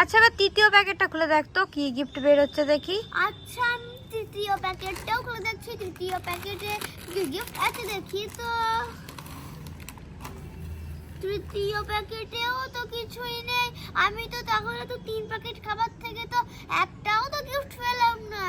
আচ্ছা এবার তৃতীয় প্যাকেটটা খুলে দেখ তো, কি গিফট বের হচ্ছে দেখি। আচ্ছা আমি তৃতীয় প্যাকেটটাও খুলে দেখছি তৃতীয় প্যাকেটে কি গিফট আছে দেখি তো। তৃতীয় প্যাকেটেও তো কিছুই নেই, আমি তো তাহলে তো তিন প্যাকেট খাবার থেকে তো একটাও তো গিফট পেলাম না।